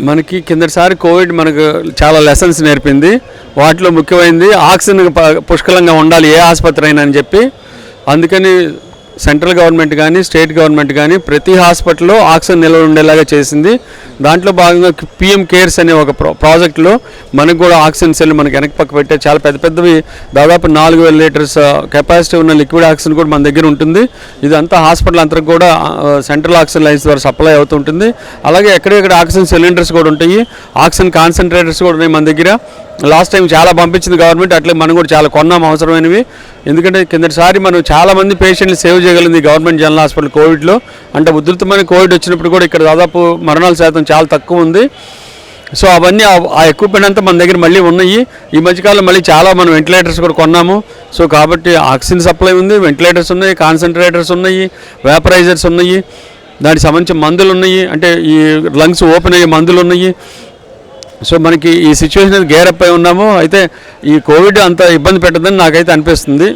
మనకి కిందటిసారి కోవిడ్ మనకు చాలా లెసన్స్ నేర్పింది. వాటిలో ముఖ్యమైనది ఆక్సిజన్ ప- పుష్కలంగా ఉండాలి ఏ ఆసుపత్రి అయినా అని చెప్పి. అందుకని సెంట్రల్ గవర్నమెంట్ కానీ స్టేట్ గవర్నమెంట్ కానీ ప్రతి హాస్పిటల్లో ఆక్సిజన్ నిల్వ ఉండేలాగా చేసింది. దాంట్లో భాగంగా పిఎం కేర్స్ అనే ఒక ప్రాజెక్ట్లో మనకు కూడా ఆక్సిజన్ సెల్ మనకి వెనక పక్క పెట్టే చాలా పెద్ద పెద్దవి దాదాపు నాలుగు వేల లీటర్స్ కెపాసిటీ ఉన్న లిక్విడ్ ఆక్సిజన్ కూడా మన దగ్గర ఉంటుంది. ఇదంతా హాస్పిటల్ అంతా కూడా సెంట్రల్ ఆక్సిజన్ లైన్స్ ద్వారా సప్లై అవుతుంటుంది అలాగే ఎక్కడెక్కడ ఆక్సిజన్ సిలిండర్స్ కూడా ఉంటాయి. ఆక్సిజన్ కాన్సన్ట్రేటర్స్ కూడా ఉన్నాయి మన దగ్గర. లాస్ట్ టైం చాలా పంపించింది గవర్నమెంట్ అట్లే మనం కూడా చాలా కొన్నాం అవసరమైనవి. ఎందుకంటే కిందటిసారి మనం చాలా మంది పేషెంట్లు సేవ్ చేయగలిగింది గవర్నమెంట్ జనరల్ హాస్పిటల్ కోవిడ్లో. అంటే ఉధృతమైన కోవిడ్ వచ్చినప్పుడు కూడా ఇక్కడ దాదాపు మరణాల శాతం చాలా తక్కువ ఉంది. సో అవన్నీ ఆ- ఆ ఎక్విప్మెంట్ అంతా మన దగ్గర మళ్ళీ ఉన్నాయి. ఈ మధ్యకాలంలో మళ్ళీ చాలా మనం వెంటిలేటర్స్ కూడా కొన్నాము. సో కాబట్టి ఆక్సిజన్ సప్లై ఉంది వెంటిలేటర్స్ ఉన్నాయి కాన్సన్ట్రేటర్స్ ఉన్నాయి వేపరైజర్స్ ఉన్నాయి. దానికి సంబంధించిన మందులు ఉన్నాయి. అంటే ఈ లంగ్స్ ఓపెన్ అయ్యే మందులు ఉన్నాయి. సో మనకి ఈ సిచ్యువేషన్ గేరప్ అయి ఉన్నాము. అయితే ఈ కోవిడ్ అంత ఇబ్బంది పెట్టదని నాకైతే అనిపిస్తుంది.